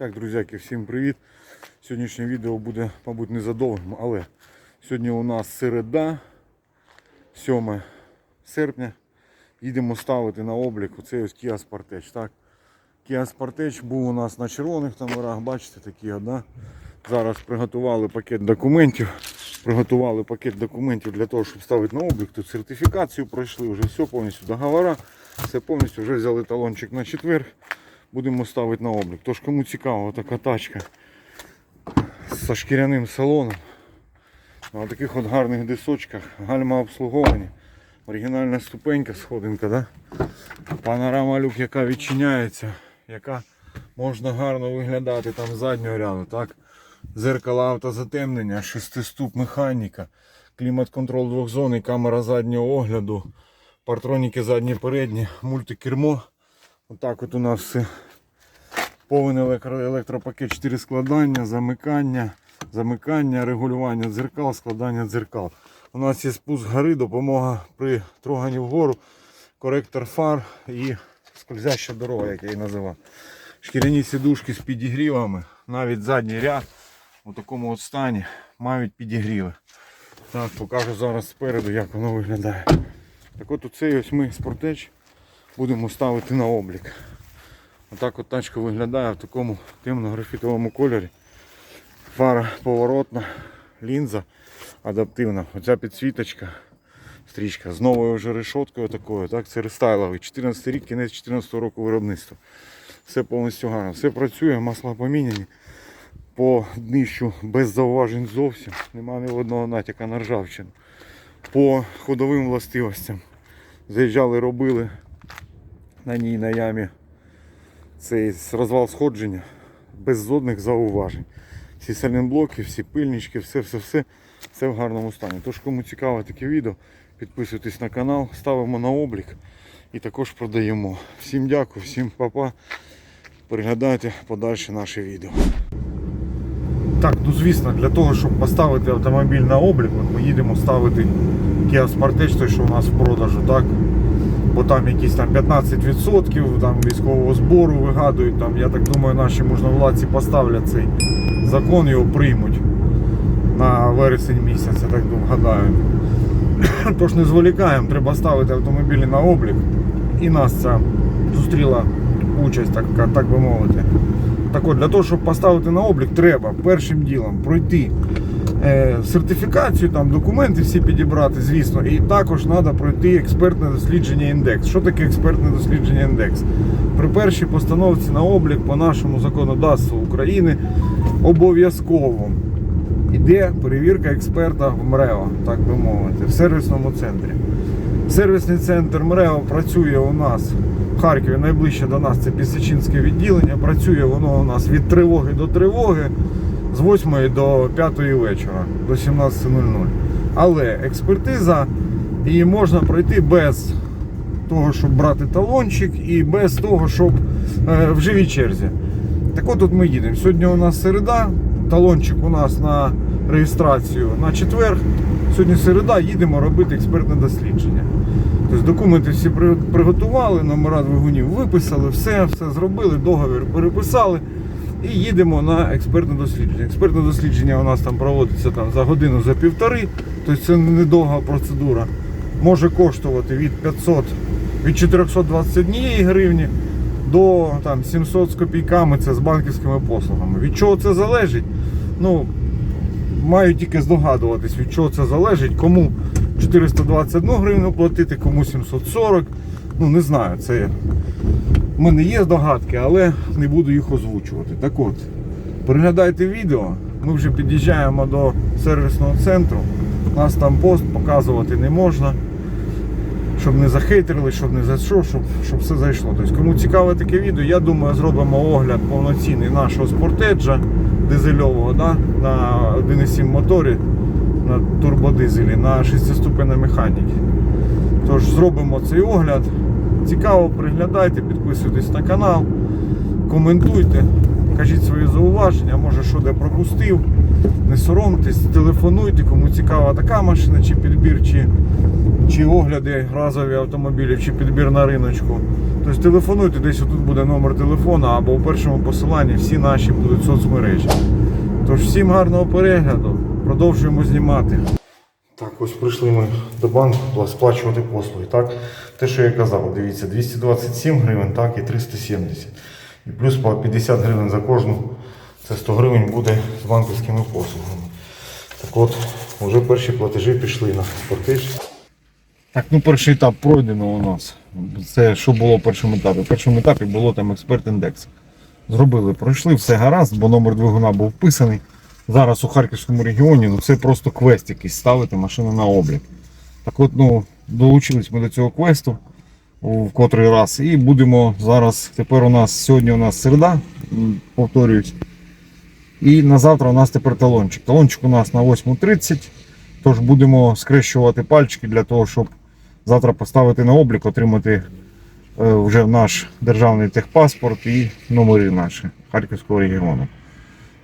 Так, друзяки, всім привіт. Сьогоднішнє відео буде, мабуть, не задовгим, але сьогодні у нас середа, 7 серпня. Їдемо ставити на облік оцей ось Kia Sportage. Так? Kia Sportage був у нас на червоних номерах, бачите, такі, от, да? Зараз приготували пакет документів. Приготували пакет документів для того, щоб ставити на облік. Тут сертифікацію пройшли, вже все повністю договора. Все повністю вже взяли талончик на четвер. Будемо ставити на облік. Тож кому цікаво, така тачка з шкіряним салоном. На таких от гарних дисочках, гальма обслуговані. Оригінальна ступенька, сходинка, да? панорама люк, яка відчиняється, яка можна гарно виглядати там заднього ряду. Так? Зеркало автозатемнення, шестиступ механіка, клімат-контроль двохзонний, камера заднього огляду, партроніки задні передні, мультикермо. Отак от у нас все. Електро- електропакет 4 складання, замикання, замикання, регулювання дзеркал, складання дзеркал. У нас є спуск гори, допомога при троганні вгору, коректор фар і скользяща дорога, як я її називав. Шкіряні сідушки з підігрівами, навіть задній ряд у такому от стані мають підігріви. Так, покажу зараз спереду, як воно виглядає. Так от оцей ось ми спортеч будемо ставити на облік. Отак от тачка виглядає в такому темно-графітовому кольорі. Фара поворотна, лінза адаптивна. Оця підсвіточка, стрічка з новою вже решоткою такою. Так, це рестайловий. 14 рік, кінець 14 року виробництва. Все повністю гарно. Все працює, масла поміняні. По днищу без зауважень зовсім. Нема ні одного натяка на ржавчину. По ходовим властивостям. Заїжджали, робили на ній на ямі цей розвал сходження без жодних зауважень. Всі сальнблоки, всі пильнички, все-все-все все в гарному стані. Тож, кому цікаве таке відео, підписуйтесь на канал, ставимо на облік і також продаємо. Всім дякую, всім папа. Переглядайте подальше наше відео. Так, ну звісно, для того, щоб поставити автомобіль на облік, ми їдемо ставити Kia Sportage, той, що у нас в продажу, так? Бо там якісь там 15% там, військового збору вигадують. Там, я так думаю, наші можновладці поставлять цей закон, його приймуть на вересень місяць, я так думаю, гадаю. Тож не зволікаємо, треба ставити автомобілі на облік. І нас ця зустріла участь, так, так би мовити. Так от, для того, щоб поставити на облік, треба першим ділом пройти сертифікацію, там документи всі підібрати, звісно, і також треба пройти експертне дослідження індекс. Що таке експертне дослідження індекс? При першій постановці на облік по нашому законодавству України обов'язково йде перевірка експерта в МРЕО, так би мовити, в сервісному центрі. Сервісний центр МРЕО працює у нас в Харкові, найближче до нас це Пісячинське відділення. Працює воно у нас від тривоги до тривоги з 8 до 5 вечора, до 17.00. Але експертиза її можна пройти без того, щоб брати талончик, і без того, щоб е, в живій черзі. Так от тут ми їдемо. Сьогодні у нас середа, талончик у нас на реєстрацію на четвер. Сьогодні середа, їдемо робити експертне дослідження. Тобто документи всі приготували, номера двигунів виписали, все, все зробили, договір переписали. І їдемо на експертне дослідження. Експертне дослідження у нас там проводиться там, за годину, за півтори, тобто це недовга процедура. Може коштувати від 500, від 421 гривні до там, 700 з копійками це з банківськими послугами. Від чого це залежить? Ну, маю тільки здогадуватись, від чого це залежить, кому 421 гривну платити, кому 740. Ну, не знаю, це в мене є здогадки, але не буду їх озвучувати. Так от, переглядайте відео. Ми вже під'їжджаємо до сервісного центру. Нас там пост показувати не можна. Щоб не захейтерили, щоб не за що, щоб, щоб все зайшло. Тобто, кому цікаве таке відео, я думаю, зробимо огляд повноцінний нашого спортеджа дизельового да? на 1,7 моторі, на турбодизелі, на 6-ступенній механіки. Тож зробимо цей огляд. Цікаво, приглядайте, підписуйтесь на канал, коментуйте, кажіть свої зауваження, може що де пропустив. не соромтесь, телефонуйте, кому цікава така машина, чи підбір, чи, чи огляди разові автомобілів, чи підбір на риночку. Тобто телефонуйте, десь тут буде номер телефона або у першому посиланні всі наші будуть соцмережі. Тож всім гарного перегляду, продовжуємо знімати. Так, ось прийшли ми до банку сплачувати послуги. Так, те, що я казав, дивіться, 227 гривень, так, і 370. І плюс по 50 гривень за кожну. Це 100 гривень буде з банківськими послугами. Так от, вже перші платежі пішли на платеж. Так, ну перший етап пройдено у нас. Це що було в першому етапі? В першому етапі було там експерт індекс. Зробили, пройшли, все гаразд, бо номер двигуна був вписаний. Зараз у Харківському регіоні ну, це просто квест якийсь ставити машину на облік. Так от, ну, долучились ми до цього квесту в котрий раз. І будемо зараз. Тепер у нас сьогодні у нас середа, м, повторююсь. І на завтра у нас тепер талончик. Талончик у нас на 8.30. Тож будемо скрещувати пальчики для того, щоб завтра поставити на облік, отримати е, вже наш державний техпаспорт і номери наші Харківського регіону.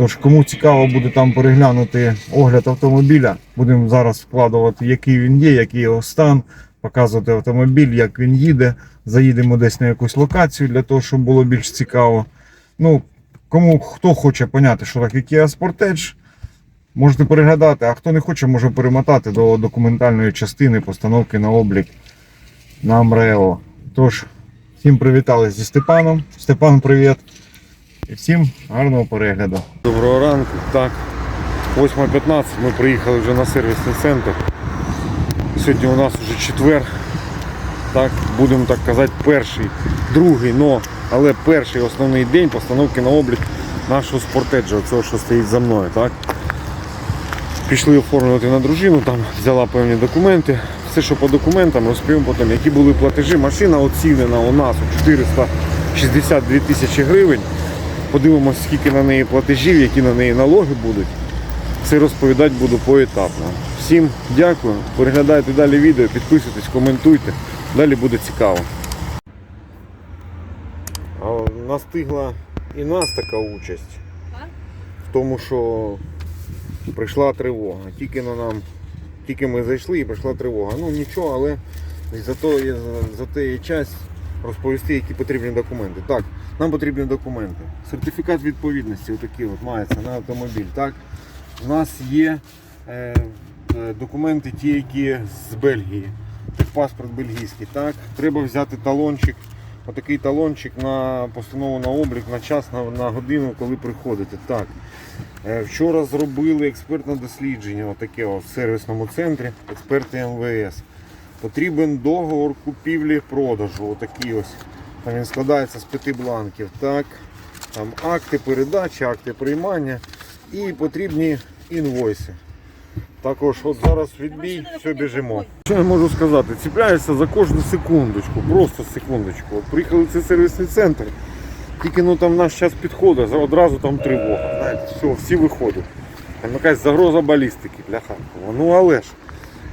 Тож, кому цікаво буде там переглянути огляд автомобіля, будемо зараз вкладувати, який він є, який його стан, показувати автомобіль, як він їде. Заїдемо десь на якусь локацію для того, щоб було більш цікаво. Ну, кому хто хоче поняти, що таке Kia Sportage, можете переглядати, а хто не хоче, може перемотати до документальної частини постановки на облік на МРЕО. Тож, всім привітали зі Степаном. Степан, привіт. І всім гарного перегляду. Доброго ранку. Так, 8.15 ми приїхали вже на сервісний центр. Сьогодні у нас вже четвер. Так, будемо так казати, перший, другий, но, але перший основний день постановки на облік нашого спортеджа, цього, що стоїть за мною. Так? Пішли оформлювати на дружину, там взяла певні документи. Все, що по документам, розповім потім, які були платежі. Машина оцінена у нас у 462 тисячі гривень. Подивимось, скільки на неї платежів, які на неї налоги будуть. Це розповідати буду поетапно. Всім дякую. Переглядайте далі відео, підписуйтесь, коментуйте. Далі буде цікаво. Настигла і нас така участь в тому, що прийшла тривога. Тільки на нам, тільки ми зайшли і прийшла тривога. Ну нічого, але зато є, зате є час розповісти, які потрібні документи. Так, нам потрібні документи. Сертифікат відповідності, отакий от мається на автомобіль. Так, у нас є е, е, документи, ті, які з Бельгії. Паспорт бельгійський. Так, треба взяти талончик. Отакий талончик на постанову на облік на час, на, на годину, коли приходите. Так. Е, Вчора зробили експертне дослідження отаке от в сервісному центрі, експерти МВС. Потрібен договор купівлі-продажу. Отакий ось. Там він складається з п'яти бланків. Так. Там акти передачі, акти приймання і потрібні інвойси. Також от зараз відбій, все біжимо. Що я можу сказати? Ціпляюся за кожну секундочку, просто секундочку. От приїхали в цей сервісний центр. Тільки ну там наш час підходить, одразу там тривога. Знаєте, все, всі виходять. Там якась загроза балістики для Харкова. Ну але ж,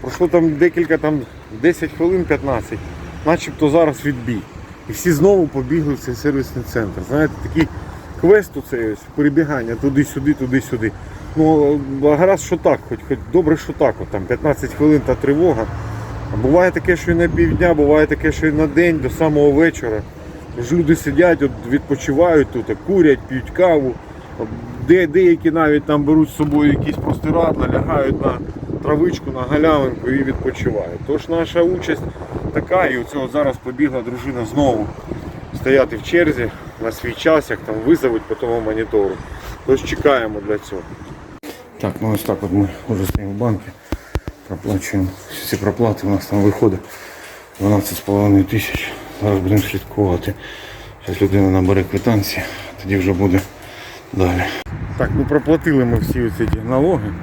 пройшло там декілька, там 10 хвилин 15, начебто зараз відбій. І всі знову побігли в цей сервісний центр. Знаєте, такий квест у цей ось, перебігання туди-сюди, туди-сюди. Ну, гаразд, що так, хоч, хоч добре, що так, от, там 15 хвилин та тривога. А буває таке, що і на півдня, буває таке, що і на день, до самого вечора. Ж люди сидять, от, відпочивають тут, курять, п'ють каву. Де, деякі навіть там беруть з собою якісь простирадла, лягають на травичку, на галявинку і відпочивають. Тож наша участь така, і оцього зараз побігла дружина знову стояти в черзі на свій час, як там визовуть по тому монітору. Тож чекаємо для цього. Так, ну ось так от ми вже стоїмо в банку, проплачуємо. Всі проплати у нас там виходить 12,5 тисяч. Зараз будемо слідкувати. Зараз людина набере квитанції, тоді вже буде далі. Так, ну проплатили ми всі ці налоги.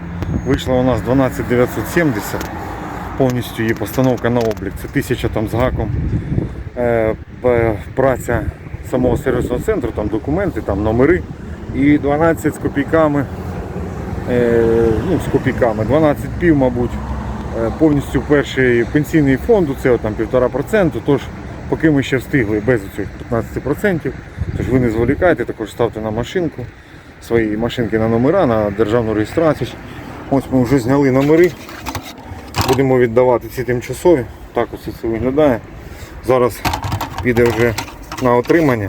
Вийшло у нас 12 970. Повністю її постановка на облік. Це тисяча там з гаком. Е, праця самого сервісного центру, там документи, там номери. І 12 з копійками е, ну, з копійками, 12 пів, мабуть, е, повністю перший пенсійний фонд, це там 1,5%, тож поки ми ще встигли без цих 15%, тож ви не зволікайте, також ставте на машинку, свої машинки на номера, на державну реєстрацію. Ось ми вже зняли номери. Будемо віддавати ці тимчасові. Так ось це виглядає. Зараз піде вже на отримання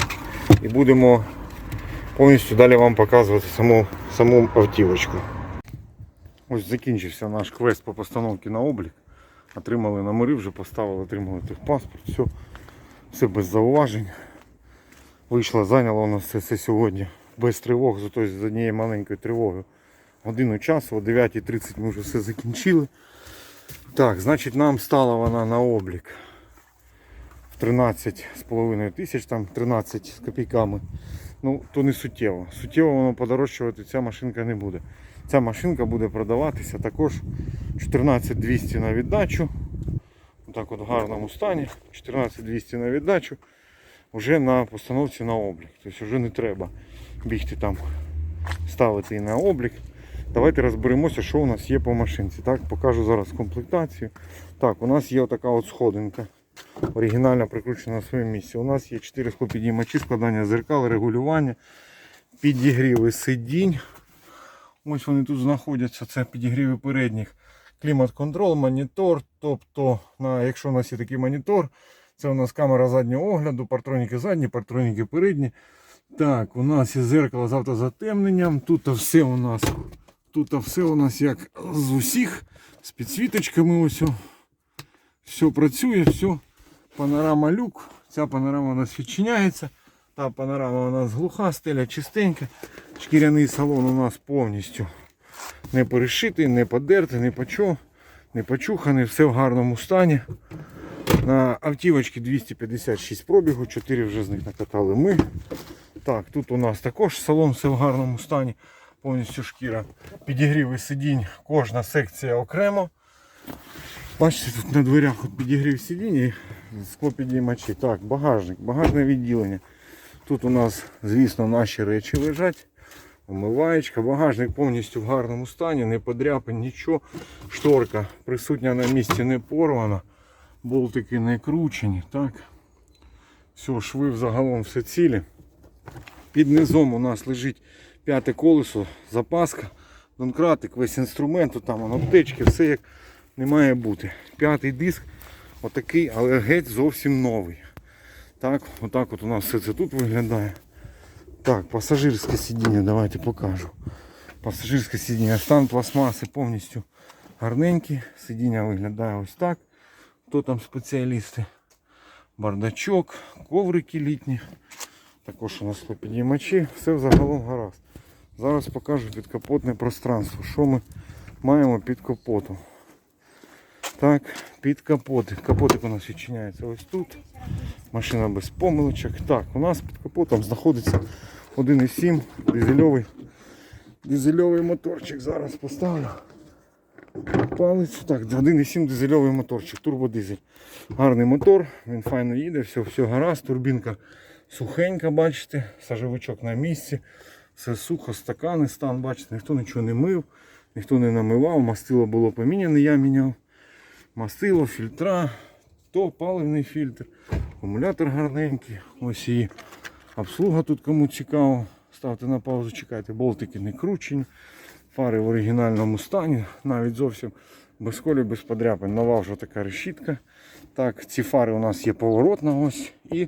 і будемо повністю далі вам показувати саму, саму автівочку. Ось закінчився наш квест по постановці на облік. Отримали номери, вже поставили, отримали техпаспорт, все, все без зауважень. Вийшло, зайняло у нас це все сьогодні без тривог, зато з однією маленькою тривогою. Годину часу, о 9.30 ми вже все закінчили. Так, значить нам стала вона на облік в 13,5 тисяч, там 13 з копійками. Ну, то не суттєво. Суттєво воно подорожчувати ця машинка не буде. Ця машинка буде продаватися також 14200 на віддачу. Отак от в гарному стані. 14200 на віддачу. Вже на постановці на облік. Тобто вже не треба бігти там, ставити її на облік. Давайте розберемося, що у нас є по машинці. Так, покажу зараз комплектацію. Так, у нас є така от сходинка. Оригінально прикручена на своєму місці. У нас є 4 склопідіймачі, складання зеркал, регулювання, підігріви сидінь. Ось вони тут знаходяться. Це підігріви передніх. Клімат-контрол, монітор. Тобто, на, якщо у нас є такий монітор, це у нас камера заднього огляду, партроніки задні, партроніки передні. Так, у нас є зеркало з автозатемненням. Тут все у нас тут все у нас як з усіх, з підсвіточками. Ось. Все працює, все. Панорама люк. Ця панорама у нас відчиняється. Та панорама у нас глуха, стеля чистенька. Шкіряний салон у нас повністю не перешитий, не подертий, не почо, не почуханий, все в гарному стані. На автівочці 256 пробігу, 4 вже з них накатали ми. Так, тут у нас також салон все в гарному стані, повністю шкіра. Підігріви сидінь, кожна секція окремо. Бачите, тут на дверях підігрів сидінь і склопідіймачі. Так, багажник, багажне відділення. Тут у нас, звісно, наші речі лежать. Омиваєчка, багажник повністю в гарному стані, не подряпин, нічого. Шторка присутня на місці, не порвана. Болтики не кручені. Так. Все, шви взагалом все цілі. Під низом у нас лежить п'яте колесо, запаска, донкратик, весь інструмент, тут там воно, аптечки, все як не має бути. П'ятий диск, отакий, але геть зовсім новий. Так, отак от у нас все це тут виглядає. Так, пасажирське сидіння, давайте покажу. Пасажирське сидіння, стан пластмаси повністю гарненький. Сидіння виглядає ось так. Хто там спеціалісти? Бардачок, коврики літні. Також у нас підіймачі, все взагалом гаразд. Зараз покажу підкапотне пространство. Що ми маємо під капотом. Так, під капотик. Капотик у нас відчиняється ось тут. Машина без помилочок. Так, у нас під капотом знаходиться 1,7 дизельовий, дизельовий моторчик. Зараз поставлю палець. Так, 1,7 дизельовий моторчик, турбодизель. Гарний мотор, він файно їде, все, все гаразд, турбінка сухенька, бачите, сажовичок на місці. Все сухо, стакани, стан, бачите, ніхто нічого не мив, ніхто не намивав, мастило було поміняне, я міняв. Мастило, фільтра, то паливний фільтр, акумулятор гарненький. Ось і обслуга тут кому цікаво. Ставте на паузу, чекайте, болтики не кручені, фари в оригінальному стані, навіть зовсім без колі, без подряпин. Нова вже така решітка. Так, ці фари у нас є поворотна ось і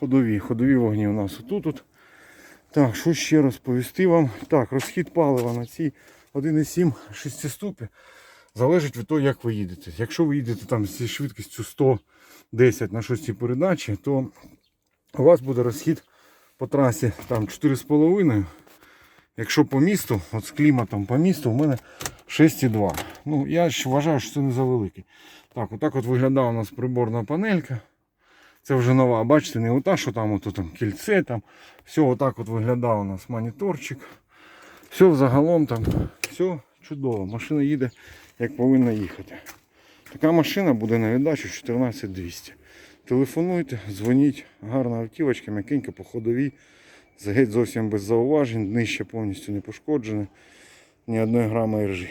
ходові. Ходові вогні у нас отут. Так, що ще розповісти вам? Так, розхід палива на цій 1,7 шестиступі залежить від того, як ви їдете. Якщо ви їдете там зі швидкістю 110 на 6 передачі, то у вас буде розхід по трасі там 4,5. Якщо по місту, от з кліматом по місту, у мене 6,2. Ну, я ж вважаю, що це не завеликий. Так, отак от виглядає у нас приборна панелька. Це вже нова, бачите, не ота, що там, ото, там кільце, там. все отак от виглядає у нас моніторчик. Все взагалом там, все чудово. Машина їде як повинна їхати. Така машина буде на віддачу 14200. Телефонуйте, дзвоніть, гарна автівочка, м'якенька по ходовій. Геть зовсім без зауважень, днище повністю не пошкоджене, ні одної грами ржі.